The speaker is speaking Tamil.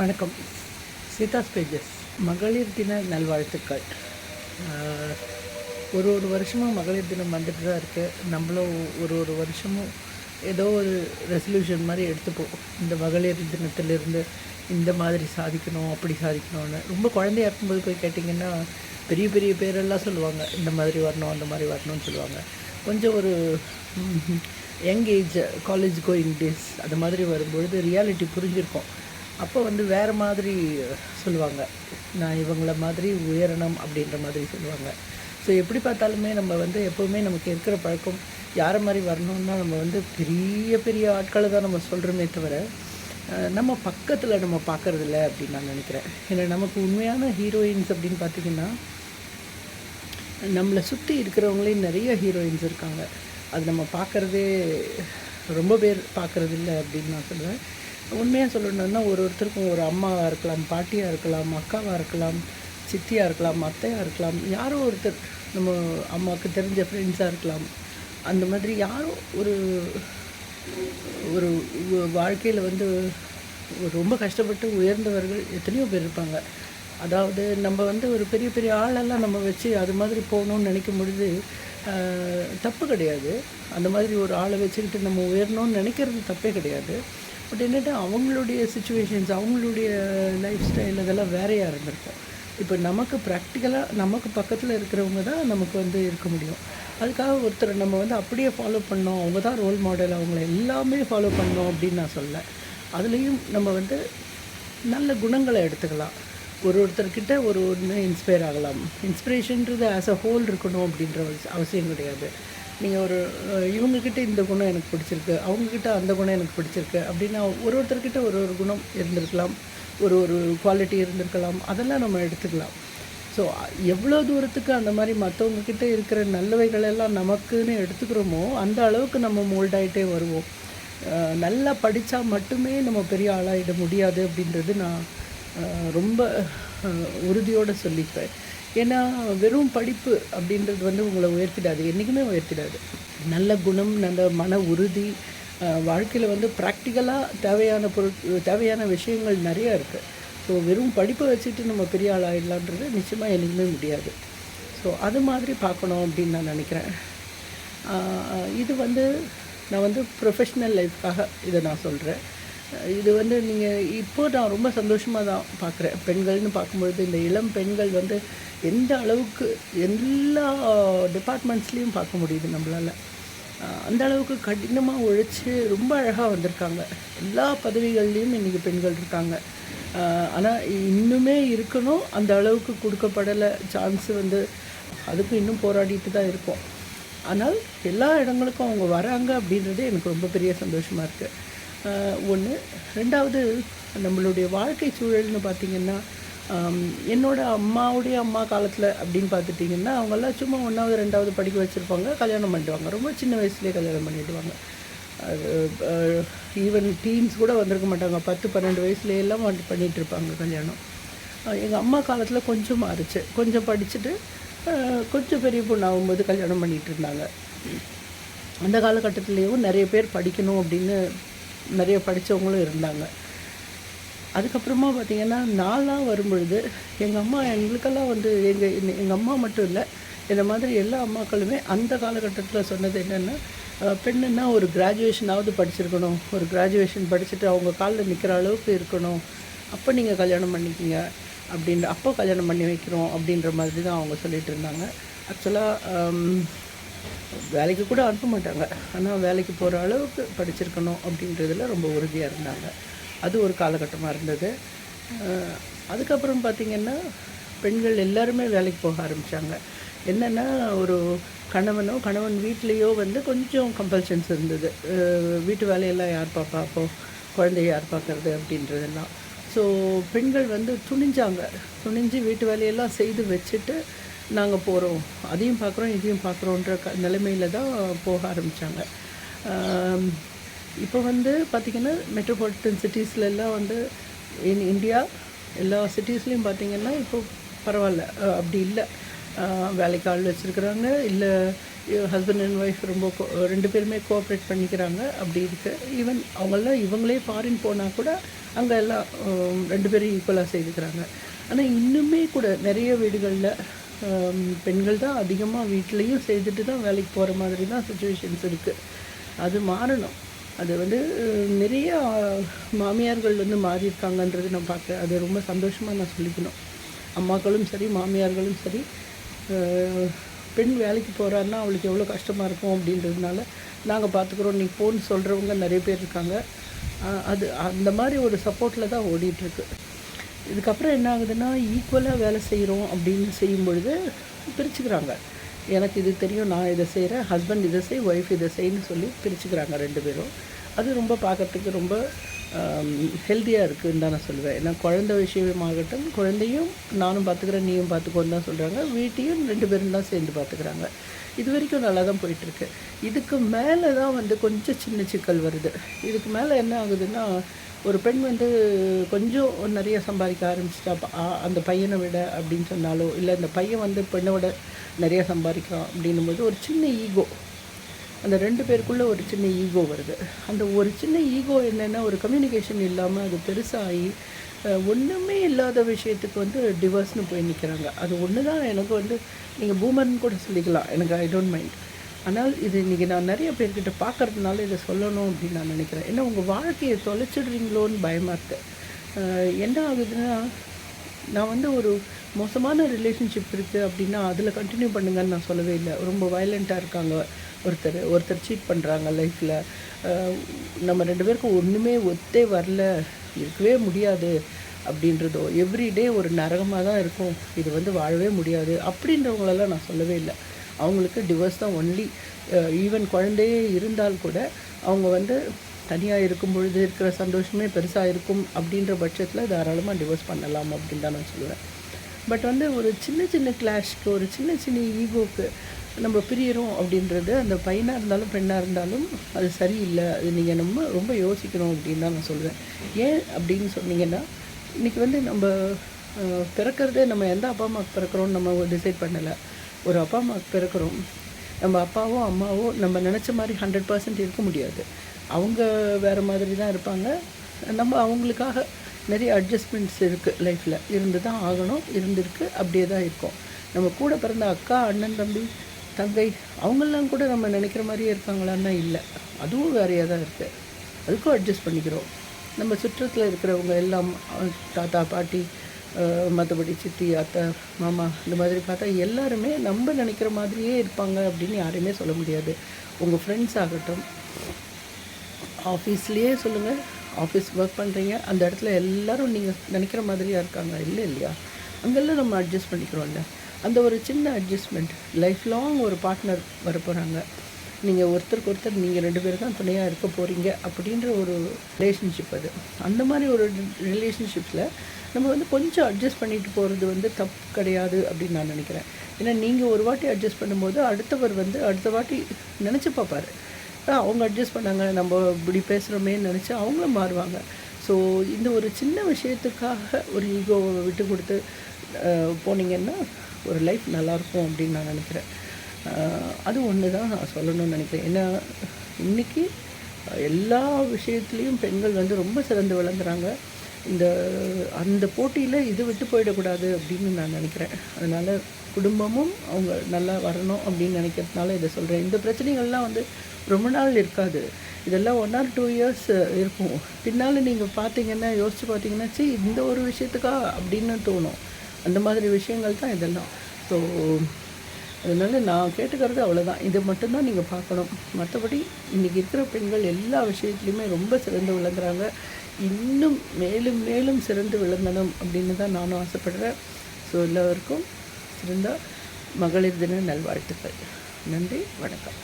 வணக்கம். சீதாஸ் பேஜஸ் மகளிர் தின நல்வாழ்த்துக்கள். ஒரு ஒரு வருஷமும் மகளிர் தினம் வந்துட்டு தான் இருக்குது நம்மளும் ஒரு ஒரு வருஷமும் ஏதோ ஒரு ரெசல்யூஷன் மாதிரி எடுத்துப்போம். இந்த மகளிர் தினத்திலிருந்து இந்த மாதிரி சாதிக்கணும் அப்படி சாதிக்கணும்னு. ரொம்ப குழந்தையா இருக்கும்போது போய் கேட்டிங்கன்னா பெரிய பெரிய பேரெல்லாம் சொல்லுவாங்க. இந்த மாதிரி வரணும் அந்த மாதிரி வரணும்னு சொல்லுவாங்க. கொஞ்சம் ஒரு young age college going days அது மாதிரி வரும்பொழுது ரியாலிட்டி புரிஞ்சிருக்கோம். அப்போ வந்து வேறு மாதிரி சொல்லுவாங்க. நான் இவங்கள மாதிரி உயரணும் அப்படின்ற மாதிரி சொல்லுவாங்க. ஸோ எப்படி பார்த்தாலுமே நம்ம வந்து எப்போவுமே நமக்கு இருக்கிற பழக்கம் யாரை மாதிரி வரணும்னா நம்ம வந்து பெரிய பெரிய ஆட்களை தான் நம்ம சொல்கிறோமே தவிர நம்ம பக்கத்தில் நம்ம பார்க்கறதில்ல அப்படின்னு நான் நினைக்கிறேன். ஏன்னா நமக்கு உண்மையான ஹீரோயின்ஸ் அப்படின்னு பார்த்தீங்கன்னா நம்மளை சுற்றி இருக்கிறவங்களே நிறைய ஹீரோயின்ஸ் இருக்காங்க. அது நம்ம பார்க்குறதே ரொம்ப பேர் பார்க்குறதில்ல அப்படின்னு நான் சொல்லுவேன். உண்மையாக சொல்லணுன்னா ஒரு ஒருத்தருக்கும் ஒரு அம்மாவாக இருக்கலாம் பாட்டியாக இருக்கலாம் அக்காவாக இருக்கலாம் சித்தியாக இருக்கலாம் அத்தையாக இருக்கலாம் யாரோ ஒருத்தர் நம்ம அம்மாவுக்கு தெரிஞ்ச ஃப்ரெண்ட்ஸாக இருக்கலாம். அந்த மாதிரி யாரோ ஒரு ஒரு வாழ்க்கையில் வந்து ரொம்ப கஷ்டப்பட்டு உயர்ந்தவர்கள் எத்தனையோ பேர் இருப்பாங்க. அதாவது நம்ம வந்து ஒரு பெரிய பெரிய ஆளெல்லாம் நம்ம வச்சு அது மாதிரி போகணும்னு நினைக்கும் பொழுது தப்பு கிடையாது. அந்த மாதிரி ஒரு ஆளை வச்சுக்கிட்டு நம்ம உயரணும்னு நினைக்கிறது தப்பே கிடையாது. பட் என்னட்டு அவங்களுடைய சுச்சுவேஷன்ஸ் அவங்களுடைய லைஃப் ஸ்டைல் இதெல்லாம் வேறையாக இருந்திருக்கும். இப்போ நமக்கு ப்ராக்டிக்கலாக நமக்கு பக்கத்தில் இருக்கிறவங்க தான் நமக்கு வந்து இருக்க முடியும். அதுக்காக ஒருத்தரை நம்ம வந்து அப்படியே ஃபாலோ பண்ணோம் அவங்க தான் ரோல் மாடல் அவங்கள எல்லாமே ஃபாலோ பண்ணோம் அப்படின்னு நான் சொல்ல அதுலேயும் நம்ம வந்து நல்ல குணங்களை எடுத்துக்கலாம். ஒரு ஒருத்தர்கிட்ட ஒரு ஒன்று இன்ஸ்பயர் ஆகலாம். இன்ஸ்பிரேஷன்றது ஆஸ் அ ஹோல் இருக்கணும் அப்படின்ற அவசியம் கிடையாது. நீங்கள் ஒரு இவங்கக்கிட்ட இந்த குணம் எனக்கு பிடிச்சிருக்கு அவங்கக்கிட்ட அந்த குணம் எனக்கு பிடிச்சிருக்கு அப்படின்னா ஒரு ஒருத்தர்கிட்ட ஒரு ஒரு குணம் இருந்திருக்கலாம் ஒரு ஒரு குவாலிட்டி இருந்திருக்கலாம் அதெல்லாம் நம்ம எடுத்துக்கலாம். ஸோ எவ்வளோ தூரத்துக்கு அந்த மாதிரி மற்றவங்கக்கிட்ட இருக்கிற நல்லவைகள் எல்லாம் நமக்குன்னு எடுத்துக்கிறோமோ அந்த அளவுக்கு நம்ம மோல்டாயிட்டே வருவோம். நல்லா படித்தா மட்டுமே நம்ம பெரிய ஆளாகிட முடியாது அப்படின்றது நான் ரொம்ப உறுதியோடு சொல்லிப்பேன் ஏன்னா வெறும் படிப்பு அப்படின்றது வந்து உங்களை உயர்த்திடாது. என்றைக்குமே உயர்த்திடாது. நல்ல குணம் நல்ல மன உறுதி வாழ்க்கையில் வந்து ப்ராக்டிக்கலாக தேவையான பொருட் தேவையான விஷயங்கள் நிறையா இருக்குது ஸோ வெறும் படிப்பை வச்சுட்டு நம்ம பெரிய ஆள் ஆகிடலான்றது நிச்சயமாக என்றைக்குமே முடியாது. ஸோ அது மாதிரி பார்க்கணும் அப்படின்னு நான் நினைக்கிறேன். இது வந்து நான் வந்து ப்ரொஃபஷ்னல் லைஃப்காக இதை நான் சொல்கிறேன் இது வந்து நீங்கள் இப்போ நான் ரொம்ப சந்தோஷமாக தான் பார்க்குறேன் பெண்கள்னு பார்க்கும்பொழுது இந்த இளம் பெண்கள் வந்து எந்த அளவுக்கு எல்லா டிபார்ட்மெண்ட்ஸ்லேயும் பார்க்க முடியுது நம்மளால். அந்த அளவுக்கு கடினமாக உழைச்சி ரொம்ப அழகாக வந்திருக்காங்க. எல்லா பதவிகள்லேயும் இன்றைக்கி பெண்கள் இருக்காங்க. ஆனால் இன்னுமே இருக்கணும். அந்த அளவுக்கு கொடுக்கப்படலை சான்ஸு வந்து அதுக்கும் இன்னும் போராடிட்டு தான் இருக்கோம். ஆனால் எல்லா இடங்களுக்கும் அவங்க வராங்க அப்படின்றது எனக்கு ரொம்ப பெரிய சந்தோஷமாக இருக்குது ஒன்று ரெண்டாவது நம்மளுடைய வாழ்க்கை சூழல்னு பார்த்திங்கன்னா என்னோடய அம்மாவுடைய அம்மா காலத்தில் அப்படின்னு பார்த்துட்டிங்கன்னா அவங்கெல்லாம் சும்மா ஒன்றாவது ரெண்டாவது படிக்க வச்சுருப்பாங்க. கல்யாணம் பண்ணிடுவாங்க. ரொம்ப சின்ன வயசுலேயே கல்யாணம் பண்ணிடுவாங்க. ஈவன் டீன்ஸ் கூட வந்திருக்க மாட்டாங்க. பத்து பன்னெண்டு வயசுல எல்லாம் வந்து இருப்பாங்க கல்யாணம். எங்கள் அம்மா காலத்தில் கொஞ்சம் மாறுச்சு. கொஞ்சம் படிச்சுட்டு கொஞ்சம் பெரிய பொண்ணு ஆகும்போது கல்யாணம் பண்ணிகிட்டு இருந்தாங்க. அந்த காலகட்டத்துலேயும் நிறைய பேர் படிக்கணும் அப்படின்னு நிறைய படித்தவங்களும் இருந்தாங்க. அதுக்கப்புறமா பார்த்தீங்கன்னா நாளாக வரும்பொழுது எங்கள் அம்மா எங்களுக்கெல்லாம் வந்து எங்கள் எங்கள் அம்மா மட்டும் இல்லை இந்த மாதிரி எல்லா அம்மாக்களுமே அந்த காலகட்டத்தில் சொன்னது என்னென்னா பெண்ணுன்னா ஒரு கிராஜுவேஷனாவது படிச்சிருக்கணும். ஒரு கிராஜுவேஷன் படிச்சுட்டு அவங்க காலில் நிற்கிற அளவுக்கு இருக்கணும். அப்போ நீங்கள் கல்யாணம் பண்ணிக்கிங்க. அப்படின்ற அப்போ கல்யாணம் பண்ணி வைக்கிறோம் அப்படின்ற மாதிரி தான் அவங்க சொல்லிகிட்டு இருந்தாங்க. ஆக்சுவலாக வேலைக்கு கூட அனுப்ப மாட்டாங்க. ஆனால் வேலைக்கு போகிற அளவுக்கு படிச்சிருக்கணும் அப்படின்றதுல ரொம்ப உறுதியாக இருந்தாங்க. அது ஒரு காலகட்டமாக இருந்தது. அதுக்கப்புறம் பார்த்திங்கன்னா பெண்கள் எல்லாருமே வேலைக்கு போக ஆரம்பித்தாங்க என்னென்னா ஒரு கணவனோ கணவன் வீட்லேயோ வந்து கொஞ்சம் கம்பல்ஷன்ஸ் இருந்தது. வீட்டு வேலையெல்லாம் யார் பார்ப்பா அப்போ குழந்தைய யார் பார்க்கறது அப்படின்றதெல்லாம். ஸோ பெண்கள் வந்து துணிஞ்சாங்க. துணிஞ்சு வீட்டு வேலையெல்லாம் செய்து வச்சுட்டு நாங்கள் போகிறோம் அதையும் பார்க்குறோம் இதையும் பார்க்குறோன்ற க நிலைமையில் தான் போக ஆரம்பித்தாங்க இப்போ வந்து பார்த்திங்கன்னா மெட்ரோபாலிட்டன் சிட்டிஸ்ல எல்லாம் வந்து இன் இந்தியா எல்லா சிட்டிஸ்லேயும் பார்த்திங்கன்னா இப்போ பரவாயில்ல. அப்படி இல்லை. வேலைக்கு ஆள் வச்சுருக்குறாங்க. இல்லை ஹஸ்பண்ட் அண்ட் ஒய்ஃப் ரொம்ப ரெண்டு பேருமே கோஆப்ரேட் பண்ணிக்கிறாங்க. அப்படி இருக்குது ஈவன் அவங்களாம் இவங்களே ஃபாரின் போனால் கூட அங்கே எல்லாம் ரெண்டு பேரும் ஈக்குவலாக செய்துக்கிறாங்க. ஆனால் இன்னுமே கூட நிறைய வீடுகளில் பெண்கள் தான் அதிகமாக வீட்லேயும் செய்துட்டு தான் வேலைக்கு போகிற மாதிரி தான் சுச்சுவேஷன்ஸ் இருக்குது அது மாறணும். அது வந்து நிறைய மாமியார்கள் வந்து மாறியிருக்காங்கன்றது நான் பார்க்குறேன். அது ரொம்ப சந்தோஷமாக நான் சொல்லிக்கணும். அம்மாக்களும் சரி மாமியார்களும் சரி பெண் வேலைக்கு போகிறான்னா அவளுக்கு எவ்வளோ கஷ்டமாக இருக்கும் அப்படின்றதுனால நாங்கள் பார்த்துக்குறோம் நீ போன்னு சொல்கிறவங்க நிறைய பேர் இருக்காங்க. அது அந்த மாதிரி ஒரு சப்போர்ட்டில் தான் ஓடிட்டுருக்கு இதுக்கப்புறம் என்ன ஆகுதுன்னா ஈக்குவலாக வேலை செய்கிறோம் அப்படின்னு செய்யும் பொழுது பிரிச்சுக்கிறாங்க. எனக்கு இது தெரியும் நான் இதை செய்கிறேன் ஹஸ்பண்ட் இதை செய் ஒய்ஃப் இதை செய்ன்னு சொல்லி பிரிச்சுக்கிறாங்க ரெண்டு பேரும். அது ரொம்ப பார்க்கறதுக்கு ரொம்ப ஹெல்த்தியாக இருக்குன்னு தான் நான் சொல்லுவேன். ஏன்னா குழந்த விஷயமாகட்டும் குழந்தையும் நானும் பார்த்துக்கிறேன் நீயும் பார்த்துக்கோன்னு தான் சொல்கிறாங்க வீட்டையும் ரெண்டு பேரும் தான் சேர்ந்து பார்த்துக்கிறாங்க. இது வரைக்கும் நல்லா தான் போயிட்டுருக்கு. இதுக்கு மேலே தான் வந்து கொஞ்சம் சின்ன சிக்கல் வருது. இதுக்கு மேலே என்ன ஆகுதுன்னா ஒரு பெண் வந்து கொஞ்சம் நிறைய சம்பாதிக்க ஆரம்பிச்சிட்டா அந்த பையனை விட அப்படின்னு சொன்னாலோ இல்லை இந்த பையன் வந்து பெண்ணை விட நிறைய சம்பாதிக்கிறான் அப்படின்னும் போது ஒரு சின்ன ஈகோ. அந்த ரெண்டு பேருக்குள்ள ஒரு சின்ன ஈகோ வருது. அந்த ஒரு சின்ன ஈகோ என்னென்னா ஒரு கம்யூனிகேஷன் இல்லாமல் அது பெருசாகி ஒன்றுமே இல்லாத விஷயத்துக்கு வந்து டிவர்ஸ்னு போய் நிற்கிறாங்க அது ஒன்று தான் எனக்கு வந்து நீங்கள் பூமர்னு கூட சொல்லிக்கலாம். எனக்கு ஐ டோன்ட் மைண்ட் ஆனால் இது இன்றைக்கி நான் நிறைய பேர்கிட்ட பார்க்கறதுனால இதை சொல்லணும் அப்படின்னு நான் நினைக்கிறேன். ஏன்னா உங்கள் வாழ்க்கையை தொலைச்சிடுறீங்களோன்னு பயமாக இருக்கு. என்ன ஆகுதுன்னா நான் வந்து ஒரு மோசமான ரிலேஷன்ஷிப் இருக்குது அப்படின்னா அதில் கண்டினியூ பண்ணுங்கன்னு நான் சொல்லவே இல்லை. ரொம்ப வயலண்ட்டாக இருக்காங்க ஒருத்தர். ஒருத்தர் சீட் பண்ணுறாங்க லைஃப்பில் நம்ம ரெண்டு பேருக்கும் ஒன்றுமே ஒத்தே வரல. இருக்கவே முடியாது அப்படின்றதோ எவ்ரிடே ஒரு நரகமாக தான் இருக்கும். இது வந்து வாழவே முடியாது அப்படின்றவங்களெல்லாம் நான் சொல்லவே இல்லை. அவங்களுக்கு டிவோர்ஸ் தான் ஒன்லி ஈவன் குழந்தையே இருந்தால் கூட அவங்க வந்து தனியாக இருக்கும் பொழுது இருக்கிற சந்தோஷமே பெருசாக இருக்கும் அப்படின்ற பட்சத்தில் தாராளமாக டிவோர்ஸ் பண்ணலாம் அப்படின்னு தான் நான் சொல்லுவேன். பட் வந்து ஒரு சின்ன சின்ன கிளாஷ்க்கு ஒரு சின்ன சின்ன ஈகோக்கு நம்ம பிரியறோம் அப்படின்றது அந்த பையனாக இருந்தாலும் பெண்ணாக இருந்தாலும் அது சரியில்லை. அது நீங்கள் நம்ம ரொம்ப யோசிக்கணும் அப்படின்னு தான் நான் சொல்லுவேன். ஏன் அப்படின்னு சொன்னீங்கன்னா இன்றைக்கி வந்து நம்ம பிறக்கிறதே நம்ம எந்த அப்பா அம்மாவுக்கு பிறக்கிறோன்னு நம்ம டிசைட் பண்ணலை. ஒரு அப்பா அம்மாவுக்கு பிறக்கிறோம் நம்ம அப்பாவோ அம்மாவோ நம்ம நினச்ச மாதிரி ஹண்ட்ரட் பர்சன்ட் இருக்க முடியாது. அவங்க வேறு மாதிரி தான் இருப்பாங்க. நம்ம அவங்களுக்காக நிறைய அட்ஜஸ்ட்மெண்ட்ஸ் இருக்குது லைஃப்பில் இருந்து தான் ஆகணும் இருந்திருக்கு அப்படியே தான் இருக்கும். நம்ம கூட பிறந்த அக்கா அண்ணன் தம்பி தங்கை அவங்கெல்லாம் கூட நம்ம நினைக்கிற மாதிரியே இருக்காங்களான்னா இல்லை. அதுவும் வேறையாக தான் இருக்குது அதுக்கும் அட்ஜஸ்ட் பண்ணிக்கிறோம். நம்ம சுற்றத்தில் இருக்கிறவங்க எல்லாம் தாத்தா பாட்டி மற்றபடி சித்தி அத்தை மாமா இந்த மாதிரி பார்த்தா எல்லாருமே நம்ம நினைக்கிற மாதிரியே இருப்பாங்க அப்படின்னு யாரையுமே சொல்ல முடியாது. உங்கள் ஃப்ரெண்ட்ஸ் ஆகட்டும் ஆஃபீஸ்லேயே சொல்லுங்கள் ஆஃபீஸ் ஒர்க் பண்ணுறீங்க அந்த இடத்துல எல்லாரும் நீங்கள் நினைக்கிற மாதிரியா இருக்காங்க இல்லை இல்லையா? அங்கெல்லாம் நம்ம அட்ஜஸ்ட் பண்ணிக்கிறோம்ல. அந்த ஒரு சின்ன அட்ஜஸ்ட்மெண்ட் லைஃப் லாங் ஒரு பார்ட்னர் வர போகிறாங்க நீங்கள் ஒருத்தருக்கு ஒருத்தர் நீங்கள் ரெண்டு பேரும் தான் துணையாக இருக்க போகிறீங்க அப்படின்ற ஒரு ரிலேஷன்ஷிப் அது. அந்த மாதிரி ஒரு ரிலேஷன்ஷிப்பில் நம்ம வந்து கொஞ்சம் அட்ஜஸ்ட் பண்ணிட்டு போகிறது வந்து தப்பு கிடையாது அப்படின்னு நான் நினைக்கிறேன். ஏன்னா நீங்கள் ஒரு வாட்டி அட்ஜஸ்ட் பண்ணும்போது அடுத்தவர் வந்து அடுத்த வாட்டி நினச்சி பார்ப்பார். அவங்க அட்ஜஸ்ட் பண்ணாங்க நம்ம இப்படி பேசுகிறோமேன்னு நினச்சி அவங்களும் மாறுவாங்க. ஸோ இந்த ஒரு சின்ன விஷயத்துக்காக ஒரு ஈகோவை விட்டு கொடுத்து போனீங்கன்னா ஒரு லைஃப் நல்லாயிருக்கும் அப்படின்னு நான் நினைக்கிறேன். அது ஒன்று தான் நான் சொல்லணும்னு நினைக்கிறேன். ஏன்னா இன்றைக்கி எல்லா விஷயத்துலேயும் பெண்கள் வந்து ரொம்ப சிறந்து விளங்குறாங்க. இந்த அந்த போட்டியில் இது விட்டு போயிடக்கூடாது அப்படின்னு நான் நினைக்கிறேன். அதனால் குடும்பமும் அவங்க நல்லா வரணும் அப்படின்னு நினைக்கிறதுனால இதை சொல்கிறேன் இந்த பிரச்சனைகள்லாம் வந்து ரொம்ப நாள் இருக்காது. இதெல்லாம் ஒன் ஆர் டூ இயர்ஸ் இருக்கும். பின்னால் நீங்கள் பார்த்தீங்கன்னா யோசித்து பார்த்தீங்கன்னா சரி இந்த ஒரு விஷயத்துக்கா அப்படின்னு தோணும். அந்த மாதிரி விஷயங்கள் தான் இதெல்லாம். ஸோ அதனால் நான் கேட்டுக்கிறது அவ்வளோதான் இதை மட்டும்தான் நீங்கள் பார்க்கணும். மற்றபடி இன்றைக்கி இருக்கிற பெண்கள் எல்லா விஷயத்துலையுமே ரொம்ப சிறந்து விளங்குறாங்க. இன்னும் மேலும் மேலும் சிறந்து விளங்கணும் அப்படின்னு தான் நானும் ஆசைப்படுறேன். ஸோ எல்லோருக்கும் சிறந்த மகளிர் தின நல்வாழ்த்துக்கள். நன்றி வணக்கம்.